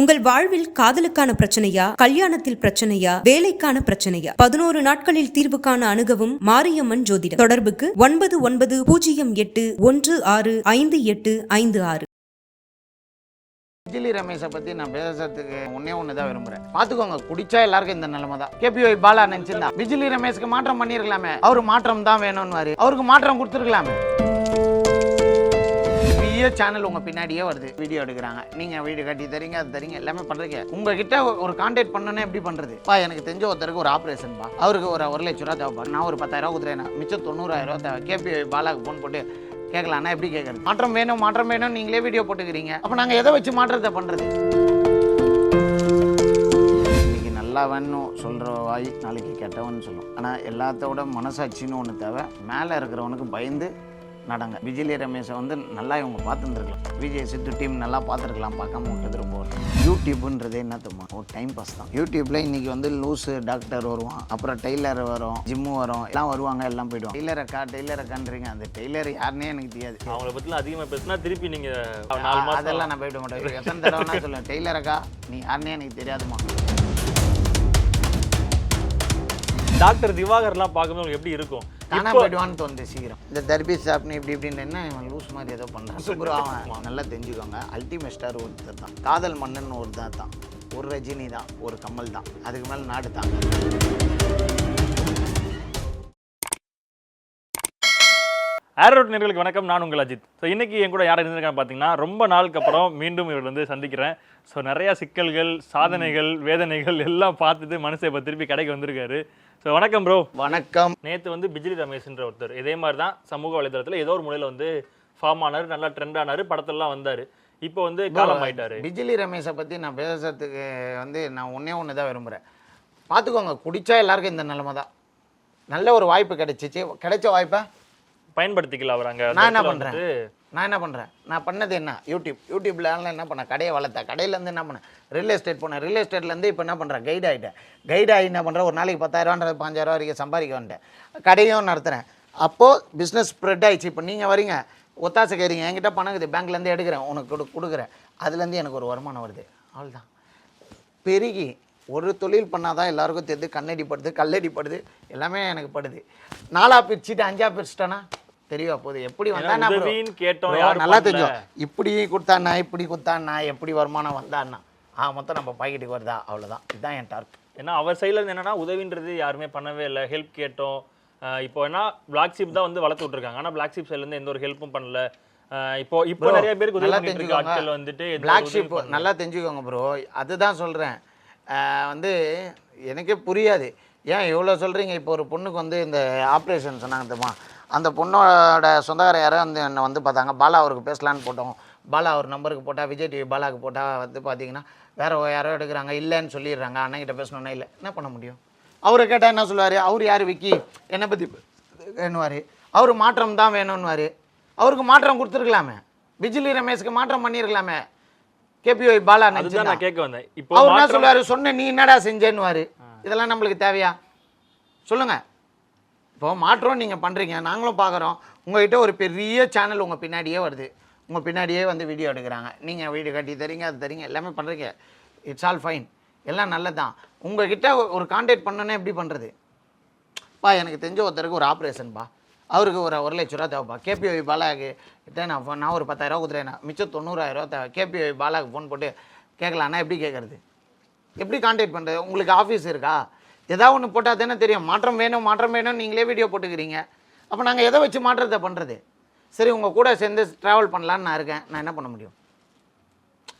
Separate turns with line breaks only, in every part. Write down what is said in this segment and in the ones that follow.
உங்கள் வாழ்வில் காதலுக்கான பிரச்சனையா? கல்யாணத்தில் பிரச்சனையா? வேலைக்கான பிரச்சனையா? பதினோரு நாட்களில் தீர்வு காண அணுகவும் மாரியம்மன் ஜோதிடம். தொடர்புக்கு ஒன்பது ஒன்பது பூஜ்ஜியம் எட்டு ஒன்று ஆறு ஐந்து எட்டு ஐந்து ஆறு.
ரஜினி ரமேஷை பத்தி நான் பேசுறதுக்கு ஒன்னே ஒன்று தான் விரும்புறேன். பாத்துக்கோங்க குடிச்சா எல்லாருக்கும் இந்த நிலைமை தான். கேபிஒய் பாலா நினைச்சிருந்தா பிஜிலி ரமேஷ்க்கு மாற்றம் பண்ணிருக்கலாமே. அவரு மாற்றம் தான் வேணும்னு அவருக்கு மாற்றம் கொடுத்துருக்கலாமே. பெரிய சேனல் உங்க பின்னாடியே வருது. வீடியோ எடுக்கிறாங்க. நீங்க வீடியோ கட்டி தரீங்க அது தரீங்க எல்லாமே பண்றீங்க உங்ககிட்ட ஒரு கான்டாக்ட் பண்ணனே எப்படி பண்றது? பா எனக்கு தெரிஞ்ச ஒருத்தருக்கு ஒரு ஆபரேஷன் பா. அவருக்கு ஒரு ஒரு லட்ச ரூபா தேவைப்பா நான் ஒரு பத்தாயிரம் ரூபா கொடுத்துறேன். மிச்சம் தொண்ணூறாயிரம் ரூபா தேவை. கேபி பாலாக்கு ஃபோன் போட்டு கேட்கலாம்னா எப்படி கேட்கறது? மாற்றம் வேணும் மாற்றம் வேணும் நீங்களே வீடியோ போட்டுக்கிறீங்க. அப்போ நாங்கள் எதை வச்சு மாற்றத்தை பண்ணுறது நல்லவன்னு சொல்கிற வாய் நாளைக்கு கெட்டவன் சொல்லும். ஆனால் எல்லாத்தோட மனசாட்சின்னு ஒன்று தேவை. மேலே இருக்கிறவனுக்கு பயந்து நடங்க. விஜய் ரமேஷை வந்து நல்லா இவங்க பார்த்துருந்துருக்கலாம். விஜய் சித்து டீம் நல்லா பார்த்துருக்கலாம். பார்க்காம விட்டது ரொம்ப. யூடியூப்ன்றது என்ன தெரியுமா ஒரு டைம் பாஸ் தான். யூடியூப்ல இன்னைக்கு வந்து லூஸு டாக்டர் வருவான். அப்புறம் டெய்லர் வரும் ஜிம்மு வரும். எல்லாம் வருவாங்க எல்லாம் போயிடுவாங்க. டெய்லர் அக்கா டெய்லர் அக்கான்றீங்க. அந்த டெய்லர் யாருன்னே எனக்கு தெரியாது.
அவங்கள பத்திலாம் அதிகமா பேசினா திருப்பி நீங்க நாலு மாசம்
அதெல்லாம் நான் போயிட மாட்டேன். எத்தனை தடவை நான் சொல்லுவேன். டெய்லர் அக்கா நீ யாருன்னே எனக்கு தெரியாதுமா
டாக்டர் திவாகர்லாம் பார்க்கும்போது எப்படி இருக்கும்?
தானா போயிடுவான்னு தோணுது சீக்கிரம். இந்த தெரபி சாப்பிட்னு இப்படி இப்படின்னு என்ன இவன் லூஸ் மாதிரி ஏதோ பண்ணுறான் சுப்ரா அவன் நல்லா தெரிஞ்சுக்கோங்க அல்டிமேட் ஸ்டார் ஒருத்தர் தான். காதல் மன்னன் ஒரு தான். தான் ஒரு ரஜினி தான் ஒரு கமல் தான் அதுக்கு மேலே நாடு தாங்க
ஏரோட் நேர்களுக்கு வணக்கம். நான் உங்கள் அஜித். ஸோ இன்னைக்கு என் கூட யார் இருந்திருக்காங்க பார்த்தீங்கன்னா ரொம்ப நாளுக்கு அப்புறம் மீண்டும் இவர் வந்து சந்திக்கிறேன். ஸோ நிறைய சிக்கல்கள் சாதனைகள் வேதனைகள் எல்லாம் பார்த்துட்டு மனசை இப்போ திருப்பி கடைக்கு வந்திருக்காரு. ஸோ வணக்கம் ப்ரோ
வணக்கம்.
நேற்று வந்து பிஜிலி ரமேஷ்ன்ற ஒருத்தர் இதே மாதிரி தான் சமூக வலைதளத்தில் ஏதோ ஒரு முறையில் வந்து ஃபார்ம் ஆனார் நல்லா ட்ரெண்ட் ஆனார் படத்தெல்லாம் வந்தார். இப்போ வந்து காலம் ஆயிட்டாரு.
பிஜிலி ரமேஷை பற்றி நான் பேசுறதுக்கு வந்து நான் ஒன்றே ஒன்று தான் விரும்புகிறேன் பார்த்துக்கோங்க குடிச்சா எல்லாருக்கும் இந்த நிலைமை தான். நல்ல ஒரு வாய்ப்பு கிடைச்சிச்சு. கிடைச்ச வாய்ப்பை?
பயன்படுத்திக்கல அவர் அங்கே.
நான் என்ன பண்ணுறேன் நான் என்ன பண்ணுறேன் நான் பண்ணது என்ன? யூடியூப் யூடியூப்ல என்ன பண்ணேன்? கடையை வளர்த்தேன். கடையிலேருந்து என்ன பண்ணேன்? ரியல் எஸ்டேட் போனேன். ரியல் எஸ்டேட்லேருந்து இப்போ என்ன பண்ணுறேன் கைட் ஆகிட்டேன் கைட் ஆகி என்ன பண்ணுறேன் ஒரு நாளைக்கு பத்தாயிரரூவான்றது பாஞ்சாயிரம் வரைக்கும் சம்பாதிக்க வந்துட்டேன். கடையும் நடத்துகிறேன் அப்போது பிஸ்னஸ் ஸ்ப்ரெட் ஆயிடுச்சு. இப்போ நீங்கள் வரீங்க. ஒத்தாசை கேறீங்க. என்கிட்ட பணம் இருக்குது. பேங்க்லேருந்து எடுக்கிறேன். உனக்கு கொடு கொடுக்குறேன். அதுலேருந்து எனக்கு ஒரு வருமானம் வருது. அவ்வளோதான் பெருகி ஒரு தொழில் பண்ணால் தான் எல்லாருக்கும் தெரியுது. கண்ணடி படுது கல்லடி படுது. எல்லாமே எனக்கு படுது. நாலா பிரிச்சுட்டு அஞ்சா பிரிச்சிட்டேன்னா தெரியவா போகுது. எப்படி வந்தா நான் bro?
உதவின்னு கேட்டோம்
நல்லா. தெரியும். இப்படி கொடுத்தாண்ணா இப்படி கொடுத்தாண்ணா எப்படி வருமானம் வந்தாண்ணா ஆ மொத்தம் நம்ம பாக்கெட்டுக்கு வருதா? அவ்வளோதான் இதுதான் என் டார்க்.
ஏன்னா அவர் சைடுல இருந்து என்னன்னா உதவின்றது யாருமே பண்ணவே இல்லை. ஹெல்ப் கேட்டோம். இப்போ என்ன பிளாக் ஷீப் தான் வந்து வளர்த்து விட்டுருக்காங்க. ஆனா பிளாக் ஷீப் சைடுல இருந்து எந்த ஒரு ஹெல்ப்பும் பண்ணல. இப்போ இப்போ நிறைய பேருக்கு உதவி பண்ணிட்டு. ஆட்கள் வந்துட்டு
பிளாக் ஷிப். நல்லா தெரிஞ்சுக்கோங்க ப்ரோ. அதுதான் சொல்கிறேன் வந்து எனக்கே புரியாது. ஏன் இவ்வளோ சொல்கிறீங்க இப்போ ஒரு பொண்ணுக்கு வந்து இந்த ஆப்ரேஷன் சொன்னாங்க தெரியுமா? அந்த பொண்ணோட சொந்தக்கார யாரோ வந்து என்னை வந்து பார்த்தாங்க. பாலா அவருக்கு பேசலான்னு போட்டோம். பாலா அவர் நம்பருக்கு போட்டால் விஜய் டிவி பாலாவுக்கு போட்டால் வந்து பார்த்தீங்கன்னா வேற யாரோ எடுக்கிறாங்க இல்லைன்னு சொல்லிடுறாங்க. அண்ணன்கிட்ட பேசணுன்னா இல்லை. என்ன பண்ண முடியும்? அவரை கேட்டால் என்ன சொல்லுவார்? அவர் யார் விக்கி? என்னை பற்றி வேணுவார் அவர் மாற்றம் தான் வேணும்னுவார். அவருக்கு மாற்றம் கொடுத்துருக்கலாமே. பிஜிலி ரமேஷ்க்கு மாற்றம் பண்ணியிருக்கலாமே கேபிஒய் பாலா
நான் கேட்க வந்தேன். இப்போ
அவர் என்ன சொல்லுவாரு? சொன்ன நீ என்னடா செஞ்சேன்னுவாரு. இதெல்லாம் நம்மளுக்கு தேவையா? சொல்லுங்க. இப்போ மாற்றம் நீங்கள் பண்ணுறீங்க நாங்களும் பார்க்குறோம் உங்கள்கிட்ட ஒரு பெரிய சேனல் உங்கள் பின்னாடியே வருது. உங்கள் பின்னாடியே வந்து வீடியோ எடுக்கிறாங்க. நீங்கள் வீடியோ கட்டி தரீங்க அது தரீங்க எல்லாமே பண்ணுறீங்க இட்ஸ் ஆல் ஃபைன் எல்லாம் நல்லது தான் உங்ககிட்ட ஒரு கான்டாக்ட் பண்ணோன்னே எப்படி பண்ணுறது பா எனக்கு தெரிஞ்ச ஒருத்தருக்கு ஒரு ஆப்ரேஷன்ப்பா அவருக்கு ஒரு ஒரு லட்ச ரூபா தேவைப்பா. கேபிஓவி பாலாக்கு கிட்ட நான் நான் ஒரு பத்தாயிரம் ரூபா கொடுத்துறேன் மிச்சம் தொண்ணூறாயிரம் ரூபா தேவை. கேபிஓவி பாலாக்கு ஃபோன் போட்டு கேட்கலான்னா எப்படி கேட்குறது? எப்படி கான்டாக்ட் பண்ணுறது உங்களுக்கு ஆஃபீஸ் இருக்கா? ஏதாவது ஒன்று போட்டால் தானே தெரியும். மாற்றம் வேணும் மாற்றம் வேணும் நீங்களே வீடியோ போட்டுக்கிறீங்க. அப்போ நாங்கள் எதை வச்சு மாற்றத்தை பண்ணுறது சரி உங்கள் கூட சேர்ந்து ட்ராவல் பண்ணலான்னு நான் இருக்கேன். நான் என்ன பண்ண முடியும்?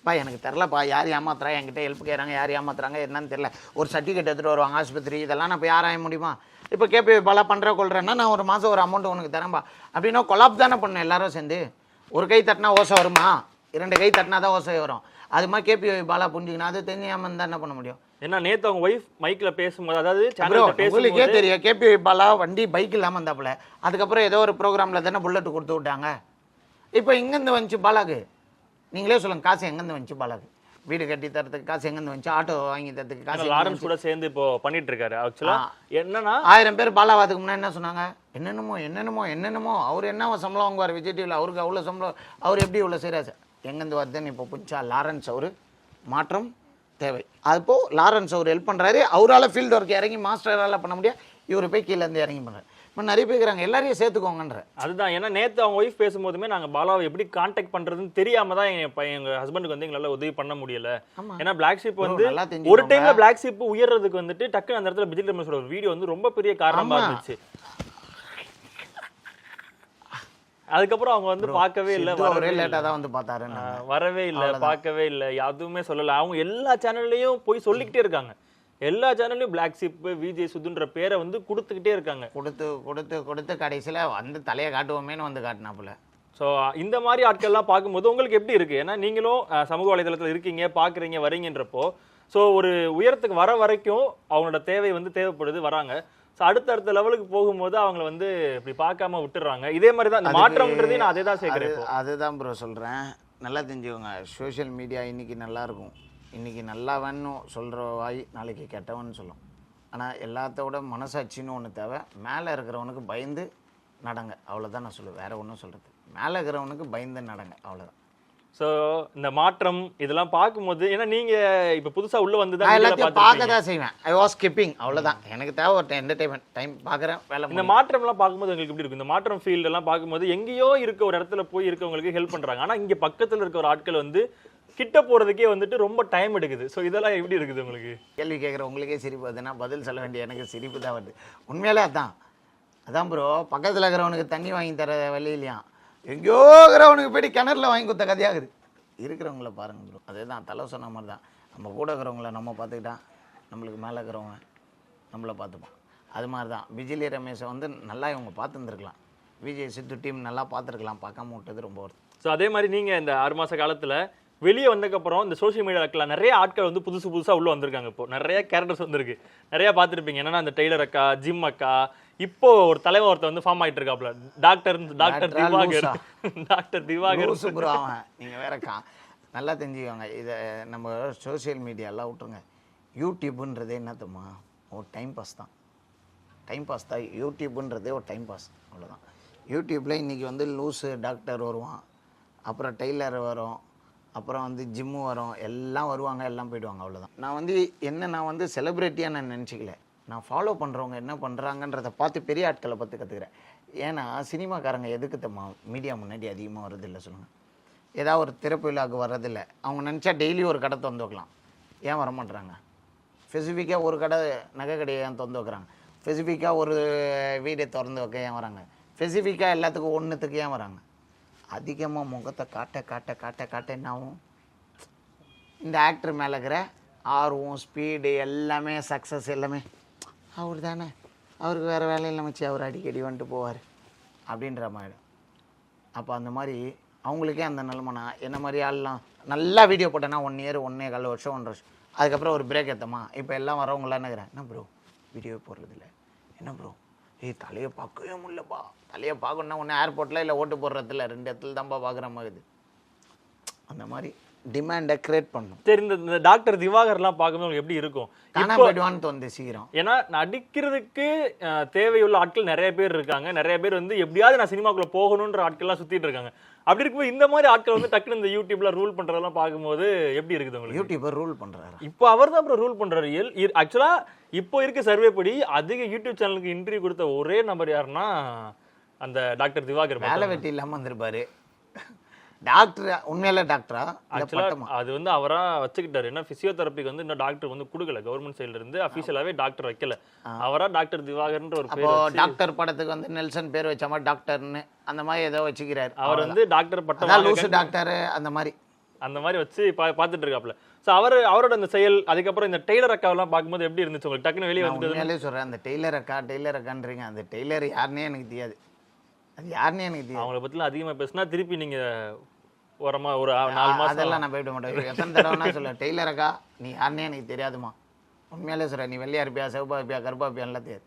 பா எனக்கு தெரிலப்பா யார் ஏமாத்துறா? என்கிட்ட ஹெல்ப் கேட்குறாங்க யார் ஏமாத்துறாங்க என்னன்னு தெரில ஒரு சர்டிஃபிகேட் எடுத்துகிட்டு வருவாங்க ஆஸ்பத்திரி இதெல்லாம் நான் இப்போ யார் முடியுமா? இப்போ கேபி பல பண்ணுற கொள்றேன்னா நான் ஒரு மாதம் ஒரு அமௌண்ட் உனக்கு தரேன்பா. அப்படின்னா கொலாப் தானே பண்ணேன் எல்லாரும் சேர்ந்து. ஒரு கை தட்டினா ஓசை வருமா? இரண்டு கை தட்டினா தான் ஓசை வரும். அது மாதிரி கேபி பாலா புரிஞ்சுக்கணும். அது தெரிஞ்சாமல் இருந்தால் என்ன பண்ண முடியும்?
ஏன்னா நேத்து அவங்க ஒய்ஃப் மைக்ல பேசும்போது அதாவது சேனல்ல பேசும்போது
தெரியும். கேபி பாலா வண்டி பைக் இல்லாமல் இருந்தாப்புல அதுக்கப்புறம் ஏதோ ஒரு ப்ரோக்ராமில் தானே புல்லட் கொடுத்து விட்டாங்க. இப்போ எங்கேருந்து வந்துச்சு பாலாக்கு நீங்களே சொல்லுங்க காசு எங்கேருந்து வந்துச்சு பாலாக்கு வீடு கட்டி தரத்துக்கு காசு எங்கேருந்து வந்துச்சு? ஆட்டோ வாங்கி தரத்துக்கு காசு
லாரன்ஸ் கூட சேர்ந்து இப்போ பண்ணிட்டு இருக்காரு ஆக்சுவலா என்னன்னா
ஆயிரம் பேர் பாலாவாதுக்கு முன்னாடி என்ன சொன்னாங்க? என்னென்னமோ என்னென்னமோ என்னென்னமோ. அவர் என்ன சம்பளம் வாங்குவார்? விஜய் டிவியில் அவருக்கு அவ்வளோ சம்பளம். அவர் எப்படி இவ்வளோ செய்கிறாரு எங்கேருந்து வருதுன்னு இப்போ புடிச்சா லாரன்ஸ் அவர் மாற்றம் தேவை. அப்போ லாரன்ஸ் அவர் ஹெல்ப் பண்ணுறாரு அவரால் ஃபீல்டு ஒர்க் இறங்கி மாஸ்டரால் பண்ண முடியாது. இவர் போய் கீழே இருந்து இறங்கி பண்ணுறாரு இப்போ நிறைய பேர் இருக்கிறாங்க. எல்லாரையும் சேர்த்துக்கோங்கன்ற.
அதுதான். ஏன்னா நேத்து அவங்க ஒய்ஃப் பேசும்போதுமே நாங்க பாலாவை எப்படி காண்டாக்ட் பண்றதுன்னு தெரியாம தான் எங்க பையன் எங்க ஹஸ்பண்டுக்கு வந்து எங்களால உதவி பண்ண முடியல. ஏன்னா பிளாக் ஷிப் வந்து ஒரு. டைம்ல பிளாக் ஷிப் உயர்றதுக்கு வந்துட்டு டக்குன்னு அந்த இடத்துல பிஜில் ரமேஷோட ஒரு வீடியோ வந்து ரொம்ப பெரிய காரணமா
ஆமா.
இருந்துச்சு. அதுக்கப்புறம் அவங்க வந்து பார்க்கவே இல்ல வரவே.
லேட்டாக தான் வந்து பார்த்தாரு
வரவே இல்ல பார்க்கவே இல்ல எதுவுமே சொல்லல. அவங்க எல்லா சேனல்லையும் போய் சொல்லிக்கிட்டே இருக்காங்க. எல்லா சேனல்லையும் பிளாக் ஷிப் விஜய் சுதுன்ற பேரை வந்து கொடுத்துக்கிட்டே இருக்காங்க.
கொடுத்து கொடுத்து கொடுத்து கடைசியில் வந்து தலையை காட்டுவோமேன்னு வந்து காட்டினாப்புல.
ஸோ இந்த மாதிரி ஆட்கள்லாம் பார்க்கும்போது உங்களுக்கு எப்படி இருக்கு? ஏன்னா நீங்களும் சமூக வலைதளத்தில் இருக்கீங்க பார்க்குறீங்க வரீங்கன்றப்போ ஸோ ஒரு உயரத்துக்கு வர வரைக்கும் அவங்களோட தேவை வந்து தேவைப்படுது வராங்க. ஸோ அடுத்தடுத்த லெவலுக்கு போகும்போது அவங்கள வந்து இப்படி பார்க்காம விட்டுறாங்க இதே மாதிரி தான் இந்த நான் அதே தான் சேர்க்குறேன்
அது அதுதான் ப்ரோ சொல்கிறேன் நல்லா தெரிஞ்சுக்கோங்க. சோஷியல் மீடியா இன்னைக்கு நல்லா இருக்கும் இன்னைக்கு நல்லவன்னு சொல்கிற வாய் நாளைக்கு கெட்டவன்னு சொல்லும். ஆனால் எல்லாத்தோட மனசாட்சின்னு ஒன்று தேவை. மேலே இருக்கிறவனுக்கு பயந்து நடங்க. அவ்வளோதான் நான் சொல்லுவேன். வேற ஒன்றும் சொல்கிறது மேலே இருக்கிறவனுக்கு பயந்து நடங்க. அவ்வளோதான்
ஸோ இந்த மாற்றம் இதெல்லாம் பார்க்கும்போது ஏன்னா நீங்க இப்போ புதுசா உள்ள வந்து தான்
எல்லாத்தையும் பார்க்க தான் செய்வேன். ஐ வாஸ் ஸ்கிப்பிங் அவ்வளோதான் எனக்கு தேவை ஒரு என்டர்டைன்மெண்ட் டைம் பார்க்குறேன் வேலை
இந்த. மாற்றம்லாம் பார்க்கும்போது உங்களுக்கு எப்படி இருக்கும்? இந்த மாற்றம் ஃபீல்ட் எல்லாம் பார்க்கும்போது எங்கேயோ இருக்க ஒரு இடத்துல போய் இருக்கவங்களுக்கு ஹெல்ப் பண்றாங்க. ஆனா இங்க பக்கத்துல இருக்க ஒரு ஆட்கள் வந்து கிட்ட போறதுக்கே வந்துட்டு ரொம்ப டைம் எடுக்குது. ஸோ இதெல்லாம் எப்படி இருக்குது உங்களுக்கு?
கேள்வி கேட்குற உங்களுக்கே சிரிப்பு வருதுன்னா பதில் சொல்ல வேண்டிய எனக்கு சிரிப்பு தான் வருது. உண்மையிலே அதான். அதான் ப்ரோ பக்கத்தில் இருக்கிறவனுக்கு தண்ணி வாங்கி தர வழி இல்லையா எங்கேயோ இருக்கிறவனுக்கு போயிட்டு கிணறுல வாங்கி கொடுத்த கதையாகுது. இருக்கிறவங்கள பாருங்க ப்ரோ அதே தான் தலை சொன்ன மாதிரி தான். நம்ம கூட இருக்கிறவங்கள நம்ம பார்த்துக்கிட்டா நம்மளுக்கு மேலே இருக்கிறவங்க நம்மளை பார்த்துப்பான். அது மாதிரி தான். விஜிலி ரமேஷை வந்து நல்லா இவங்க பார்த்துருந்துருக்கலாம். விஜய் சித்து டீம் நல்லா பார்த்துருக்கலாம். பார்க்காம விட்டது ரொம்ப வருத்தம்.
ஸோ அதே மாதிரி நீங்க இந்த ஆறு மாச காலத்துல வெளியே வந்ததுக்கப்புறம் இந்த சோஷியல் மீடியாவில் நிறைய ஆட்கள் வந்து புதுசு புதுசா உள்ள வந்திருக்காங்க இப்போ. நிறைய கேரக்டர்ஸ் வந்திருக்கு. நிறைய பார்த்துருப்பீங்க. என்னன்னா அந்த டெய்லர் அக்கா ஜிம் அக்கா இப்போ ஒரு தலைவர் ஒருத்தர் வந்து ஃபார்ம் ஆயிட்டு இருக்காப்ல doctor doctor Diwakar? Doctor Diwakar.
நீங்கள் வேற கா நல்லா தெரிஞ்சுக்கோங்க. இதை நம்ம சோஷியல் மீடியாலாம் விட்ருங்க யூடியூப்ன்றதே என்னத்தம்மா ஒரு டைம் பாஸ் தான். டைம் பாஸ் தான். யூடியூப்ன்றதே ஒரு டைம் பாஸ் அவ்வளோதான் யூடியூப்பில் இன்றைக்கி வந்து லூஸு டாக்டர் வருவான். அப்புறம் டெய்லர் வரும். அப்புறம் வந்து ஜிம்மு வரும். எல்லாம் வருவாங்க எல்லாம் போயிடுவாங்க அவ்வளோதான் நான் வந்து என்ன நான் வந்து செலிப்ரிட்டியாக நான் நினச்சிக்கல. நான் ஃபாலோ பண்ணுறவங்க என்ன பண்ணுறாங்கன்றத பார்த்து பெரிய ஆட்களை பார்த்து கற்றுக்கிறேன் ஏன்னா சினிமாக்காரங்க எதுக்கு தம்மா மீடியா முன்னாடி அதிகமாக வரதில்லை சொல்லுங்கள் ஏதாவது ஒரு திறப்பு விழாவுக்கு வர்றதில்ல. அவங்க நினச்சா டெய்லி ஒரு கடை திறந்து வைக்கலாம். ஏன் வரமாட்டுறாங்க? ஸ்பெசிஃபிக்காக ஒரு கடை நகை கடையை ஏன் திறந்து வைக்கிறாங்க? ஸ்பெசிஃபிக்காக ஒரு வீடை திறந்து வைக்க ஏன் வராங்க? ஸ்பெசிஃபிக்காக எல்லாத்துக்கும் ஒன்றுத்துக்கு ஏன் வராங்க? அதிகமாக முகத்தை காட்ட காட்ட காட்ட காட்ட என்ன ஆகும்? இந்த ஆக்டர் மேலே இருக்கிற ஆர்வம் ஸ்பீடு எல்லாமே சக்ஸஸ் எல்லாமே அவர் தானே. அவருக்கு வேறு வேலையில் இல்லாமச்சு அவர் அடிக்கடி வந்துட்டு போவார். அப்படின்ற மாதிரி. அப்போ அந்த மாதிரி அவங்களுக்கே அந்த நிலமனா என்ன மாதிரி ஆள்லாம் நல்லா வீடியோ போட்டேன்னா ஒன் இயர் ஒன்னே கால் வருஷம் ஒன்றரை வருஷம் அதுக்கப்புறம் ஒரு பிரேக் எடுத்தோமா? இப்போ எல்லாம் வரவங்களான்னு என்ன ப்ரோ வீடியோ போடுறதில்ல. என்ன ப்ரோ ஏய் தலையை பார்க்கவே முடியலப்பா. தலையை பார்க்கணுன்னா ஒன்று ஏர்போர்ட்டில் இல்லை ஓட்டு போடுறதில்ல ரெண்டு இடத்துல தான்ப்பா பார்க்குற மாதிரி அந்த மாதிரி டிமாண்டை கிரியேட் பண்ணும்.
சரி இந்த டாக்டர் திவாகர்லாம் பார்க்கும்போது எப்படி இருக்கும்?
காணாம போயிடுவான்னு தோணுது சீக்கிரம்.
ஏன்னா நடிக்கிறதுக்கு தேவையுள்ள ஆட்கள் நிறைய பேர் இருக்காங்க. நிறைய பேர் வந்து எப்படியாவது நான் சினிமாக்குள்ள போகணுன்ற ஆட்கள்லாம் சுத்திட்டு இருக்காங்க. அப்படி இருக்கும்போது இந்த மாதிரி ஆட்கள் வந்து டக்குனு இந்த யூடியூப்ல ரூல் பண்றதெல்லாம் பார்க்கும்போது எப்படி இருக்குது உங்களுக்கு?
யூடியூபர் ரூல் பண்ணுறாரு
இப்போ அவர் தான் ரூல் பண்றாரு. ஆக்சுவலா இப்போ இருக்க சர்வே படி அதிக யூடியூப் சேனலுக்கு இன்டர்வியூ கொடுத்த ஒரே நபர் யாருன்னா அந்த டாக்டர் திவாகர்
வேலை. வெட்டி இல்லாமல் வந்திருப்பாரு. டாக்டர் உண்மையில டாக்டரா?
ஆக்சுவலா அது வந்து அவரா வச்சுக்கிட்டாரு. ஏன்னா பிசியோதெரபிக்கு வந்து இன்னும் டாக்டர் வந்து கொடுக்கல. கவர்மெண்ட் சைடுல இருந்து அபிஷியலாவே டாக்டர் வைக்கல. அவரா டாக்டர் திவாகர்ன்ற ஒரு பேர்
டாக்டர் படத்துக்கு வந்து நெல்சன் பேர் வச்ச மாதிரி டாக்டர்னு அந்த மாதிரி ஏதோ வச்சுக்கிறாரு.
அவர் வந்து டாக்டர் பட்டம்
லூசு டாக்டர் அந்த மாதிரி.
அந்த மாதிரி வச்சு பா பார்த்துட்டு இருக்காப்ல ஸோ அவர் அவரோட அந்த செயல் அதுக்கப்புறம் இந்த டெய்லர் அக்காவெல்லாம் பார்க்கும்போது எப்படி இருந்துச்சு உங்களுக்கு? டக்குன்னு வெளியே
உண்மையிலே சொல்றேன் அந்த டெய்லர் அக்கா டெய்லர் அக்கான்றீங்க. அந்த டெய்லர் யாருன்னே எனக்கு தெரியாது. அது யாருன்னே எனக்கு தெரியாது.
அவங்கள பத்திலாம் அதிகமா பேசினா திருப்பி நீங்க ஓரமா ஒரு நாலு மாசம்
அதெல்லாம் நான் போயிட மாட்டேன். எத்தனை தடவைனா சொல்ல டெய்லர் அக்கா நீ யாருன்னே எனக்கு தெரியாதுமா உண்மையிலே சொல்கிறேன் நீ வெள்ளையா இருப்பியா சிவப்பா இருப்பியா கருப்பா இருப்பியான்லாம் தெரியாது.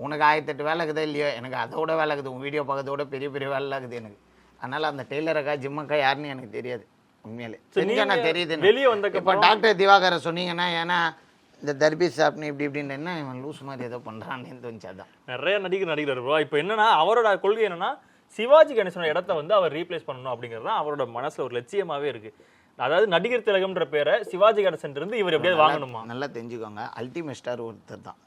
உனக்கு ஆயிரத்தெட்டு வேலை இருக்குதோ இல்லையோ? எனக்கு அதோட வேலை இருக்குது உன் வீடியோ பார்க்கறதோட பெரிய பெரிய வேலை இருக்குது எனக்கு. அதனால அந்த டெய்லர் அக்கா ஜிம் அக்கா யாருன்னு எனக்கு தெரியாது உண்மையிலே. தெரிஞ்சா நான் தெரியுது
வெளிய வந்ததுக்கு
இப்போ டாக்டர் திவாகரை சொன்னீங்கன்னா ஏன்னா இந்த தர்பி சாப்னு இப்படி இப்படின்னு என்ன இவன் லூஸ் மாதிரி ஏதோ பண்ணுறான்னு தோணுச்சு அதான்.
நிறைய நடிகர் நடிகர் இப்போ என்னன்னா அவரோட கொள்கை என்னன்னா சிவாஜி கணேசனோட இடத்த வந்து அவர் ரீப்ளேஸ் பண்ணணும் அப்படிங்கிறது தான் அவரோட மனசுல ஒரு லட்சியமாவே இருக்கு. அதாவது நடிகர் திலகம்ன்ற பேரை சிவாஜி கணேசன் இருந்து இவர் எப்படியாவது வாங்கணுமா?
நல்லா தெரிஞ்சுக்கோங்க. அல்டிமேட் ஸ்டார் ஒருத்தர் தான்.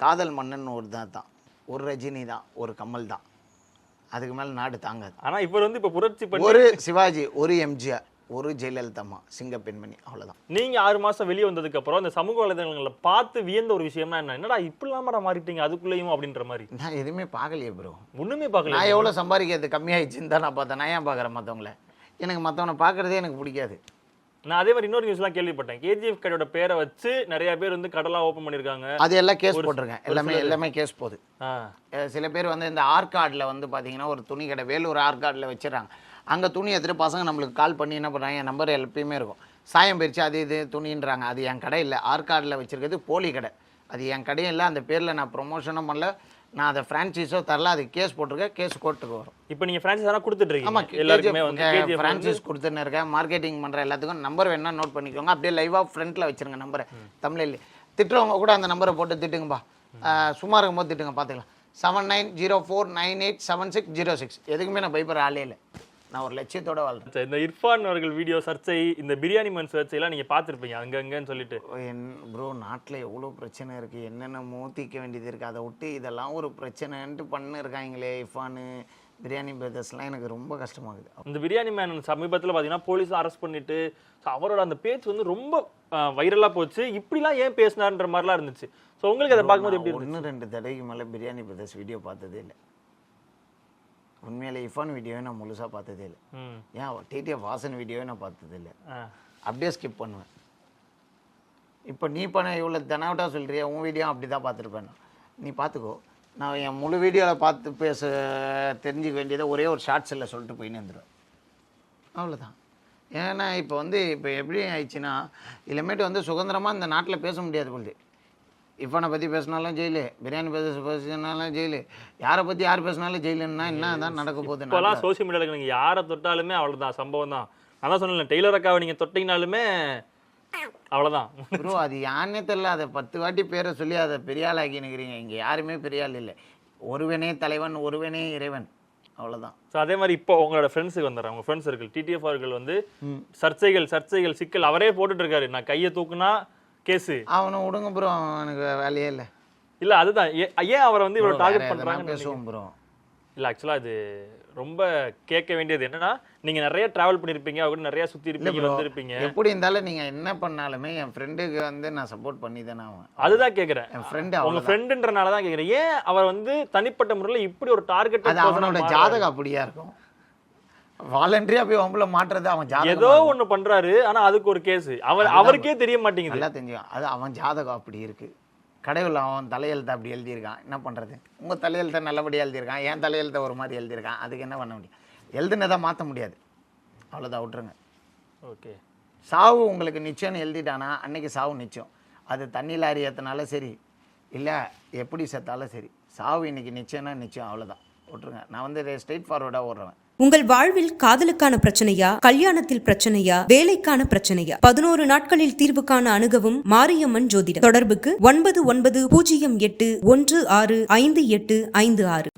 காதல் மன்னன் ஒருத்தர் தான். ஒரு ரஜினி தான். ஒரு கமல் தான். அதுக்கு மேலே நாடு தாங்காது.
ஆனா இவர் வந்து இப்ப புரட்சி பண்ணி
ஒரு சிவாஜி ஒரு எம்ஜிஆர். ஒரு ஜெயலலிதாம்மா சிங்க பெண்மணி அவ்வளோதான்
நீங்க ஆறு மாசம் வெளியே வந்ததுக்கு அப்புறம் இந்த சமூக வலைதளங்களை பார்த்து வியந்த ஒரு விஷயம்னா என்ன? என்னடா இப்படி இல்லாமடா மாறிட்டீங்க அதுக்குள்ளேயும் அப்படின்ற மாதிரி.
நான் எதுவுமே பார்க்கலையே ப்ரோ
ஒண்ணுமே பார்க்கல
நான் எவ்வளோ சம்பாதிக்கிறது கம்மியாயிடுச்சுன்னு தான் நான் பார்த்தேன். நான் ஏன் பார்க்குறேன் மற்றவங்கள எனக்கு மற்றவனை பார்க்குறதே எனக்கு பிடிக்காது.
நான் அதே மாதிரி இன்னொரு நியூஸ்லாம் கேள்விப்பட்டேன். கேஜிஎஃப் கடையோட பேரை வச்சு நிறைய பேர் வந்து கடலாம் ஓபன் பண்ணிருக்காங்க
அது எல்லாம் கேஸ் போட்டிருக்கேன். எல்லாமே எல்லாமே கேஸ் போகுது. சில பேர் வந்து இந்த ஆர்கார்டில் வந்து பார்த்தீங்கன்னா ஒரு துணி கடை வேலூர் ஆர்கார்டில் வச்சிடறாங்க. அங்கே துணி எடுத்துட்டு பசங்க நம்மளுக்கு கால் பண்ணி என்ன பண்ணுறாங்க என் நம்பர் எப்பயுமே இருக்கும். சாயம் பிரித்து அது இது துணின்றாங்க. அது என் கடை இல்லை. ஆர்கார்டில் வச்சிருக்கிறது போலி கடை. அது என் கடையும் இல்லை. அந்த பேரில் நான் ப்ரொமோஷனும் பண்ணல. நான் அதை ஃப்ரான்ச்சைஸோ தரல. அது கேஸ் போட்டிருக்கேன். கேஸ் கோர்ட்டுக்கு வரும்.
இப்போ நீங்க பிரான்சைஸ் தானே கொடுத்துட்டு
ஆமா
இருக்கீங்க எல்லாருக்குமே
ஃப்ரான்ச்சைஸ் கொடுத்துன்னு இருக்கேன். மார்க்கெட்டிங் பண்ணுற எல்லாத்துக்கும் நம்பர் வேணா நோட் பண்ணிக்கோங்க. அப்படியே லைவாக ஃப்ரண்ட்டில் வச்சிருங்க நம்பரை தமிழில். திட்டுறவங்க கூட அந்த நம்பரை போட்டு திட்டுங்கப்பா. சும்மா இருக்கும்போது திட்டுங்க. பார்த்துக்கலாம் seven nine zero four nine eight seven six zero six எதுக்குமே நான் பயப்படுற ஆளே இல்லை. நான் ஒரு லட்சியத்தோட வாழ்றேன்.
இந்த இர்ஃபான் அவர்கள் வீடியோ சர்ச்சை இந்த பிரியாணி மன் சர்ச்சை எல்லாம் நீங்க பார்த்திருப்பீங்க அங்கங்கன்னு சொல்லிட்டு.
என் ப்ரோ நாட்டில் எவ்வளோ பிரச்சனை இருக்குது என்னென்ன மூத்திக்க வேண்டியது இருக்குது அதை விட்டு இதெல்லாம் ஒரு பிரச்சனைன்ட்டு பண்ணு இருக்காங்களே இஃபானு பிரியாணி பிரதர்ஸ்லாம் எனக்கு ரொம்ப கஷ்டமாகுது.
இந்த பிரியாணி மேன் சமீபத்துல பாத்தீங்கன்னா போலீஸ் அரெஸ்ட் பண்ணிட்டு அவரோட அந்த பேச்சு வந்து ரொம்ப வைரலா போச்சு. இப்படிலாம் ஏன் பேசினார்ன்ற மாதிரிலாம் இருந்துச்சு. ஸோ உங்களுக்கு அதை பார்க்கும்போது எப்படி
ஒன்று ரெண்டு தடவைக்கு மேலே பிரியாணி பிரதர்ஸ் வீடியோ பார்த்ததே இல்லை. உண்மையிலே இஃபான் வீடியோவே நான் முழுசாக பார்த்ததே இல்லை. ஏன்? டிடிஎஃப் வாசன் வீடியோவே நான் பார்த்தது இல்லை. அப்படியே ஸ்கிப் பண்ணுவேன். இப்போ நீ பண்ண இவ்வளோ தெனாவட்டா சொல்கிறியா உன் வீடியோ அப்படி தான் பார்த்துருப்பேன். நீ பார்த்துக்கோ. நான் என் முழு வீடியோவில் பார்த்து பேச தெரிஞ்சுக்க வேண்டியதை ஒரே ஒரு ஷார்ட்ஸில் சொல்லிட்டு போயின்னு வந்துடுவேன் அவ்வளோதான் ஏன்னா இப்போ வந்து இப்போ எப்படி ஆயிடுச்சுன்னா இனிமேட்டு வந்து சுதந்திரமாக இந்த நாட்டில் பேச முடியாது பொழுது இஃபானை பற்றி பேசினாலும் ஜெயிலு பிரியாணி பற்றி பேசினாலும் ஜெயிலு. யாரை பற்றி யார் பேசினாலும் ஜெயிலுன்னா என்ன தான் நடக்க போகுது
இப்போலாம்? சோசியல் மீடியாவில் நீங்க யாரை தொட்டாலுமே சம்பவம் தான். நான் தான் சொன்னேன் டெய்லர் அக்காவை நீங்க தொட்டீங்கனாலுமே அவ்வளவுதான்.
ப்ரோ அது யாருன்னே தெரியல. அதை பத்து வாட்டி பேரை சொல்லி அதை பெரிய ஆள் ஆக்கினுக்கிறீங்க. இங்கே யாருமே பெரிய ஆள் இல்லை. ஒருவனே தலைவன் ஒருவனே இறைவன். அவ்வளோதான்
ஸோ அதே மாதிரி இப்போ உங்களோட ஃப்ரெண்ட்ஸுக்கு வந்துடுறேன். உங்க ஃப்ரெண்ட்ஸ் சர்க்கிள் டிடிஎஃப் அவர்கள் வந்து சர்ச்சைகள் சர்ச்சைகள் சிக்கல் அவரே போட்டுட்டு இருக்காரு. நான் கையை தூக்குனா கேஸு
அவனை விடுங்க ப்ரோ அவனுக்கு வேலையே இல்லை.
இல்ல அதுதான். ஏன் அவரை வந்து இவ்வளவு டார்கெட்
எதனா
பண்றாங்க
பேசுவோம் ப்ரோ
இல்ல ஆக்சுவலா அது ரொம்ப கேட்க வேண்டியது என்னன்னா நீங்க நிறைய டிராவல் பண்ணிருப்பீங்க அவங்க நிறைய சுத்தி இருப்பீங்க வந்திருப்பீங்க.
எப்படி இருந்தாலும் நீங்கள் என்ன பண்ணாலுமே என் ஃப்ரெண்டுக்கு வந்து நான் சப்போர்ட் பண்ணி தானே ஆவேன்.
அதுதான் கேக்குறேன்.
என் ஃப்ரெண்டு அவ்வளோ
ஃப்ரெண்டுன்றனால தான் கேக்குறேன். ஏன் அவர் வந்து தனிப்பட்ட முறையில இப்படி ஒரு டார்கெட்
அது அவனோட ஜாதகம் அப்படியா இருக்கும்? வாலண்டரியாக போய் வம்புல மாட்டுறது அவன் ஜாதகம்
ஏதோ ஒண்ணு பண்றாரு ஆனா அதுக்கு ஒரு கேஸ் அவர் அவருக்கே தெரிய மாட்டேங்குது.
நல்லா தெரிஞ்சுக்கும் அது அவன் ஜாதகம் அப்படி இருக்கு. கடவுள் அவன் தலையெழுத்தை அப்படி எழுதியிருக்கான். என்ன பண்ணுறது உங்கள் தலையெழுத்தை நல்லபடியாக எழுதியிருக்கான் என் தலையெழுத்தை ஒரு மாதிரி எழுதியிருக்கான். அதுக்கு என்ன பண்ண முடியும்? எழுதுனதை மாற்ற முடியாது. அவ்வளோதான் விட்டுருங்க.
ஓகே.
சாவு உங்களுக்கு நிச்சயம்னு எழுதிட்டானா அன்னைக்கு சாவு நிச்சயம். அது தண்ணி லாரி ஏற்றினாலும் சரி இல்லை எப்படி செத்தாலும் சரி சாவு இன்னைக்கு நிச்சயம்னா நிச்சயம் அவ்வளோதான் விட்டுருங்க. நான் வந்து ஸ்ட்ரெயிட் ஃபார்வர்டாக ஓடுறேன்
உங்கள் வாழ்வில் காதலுக்கான பிரச்சனையா? கல்யாணத்தில் பிரச்சனையா? வேலைக்கான பிரச்சனையா? பதினோரு நாட்களில் தீர்வு காண அணுகவும் மாரியம்மன் ஜோதிடம். தொடர்புக்கு ஒன்பது ஒன்பது பூஜ்ஜியம் எட்டு ஒன்று ஆறு ஐந்து எட்டு ஐந்து ஆறு.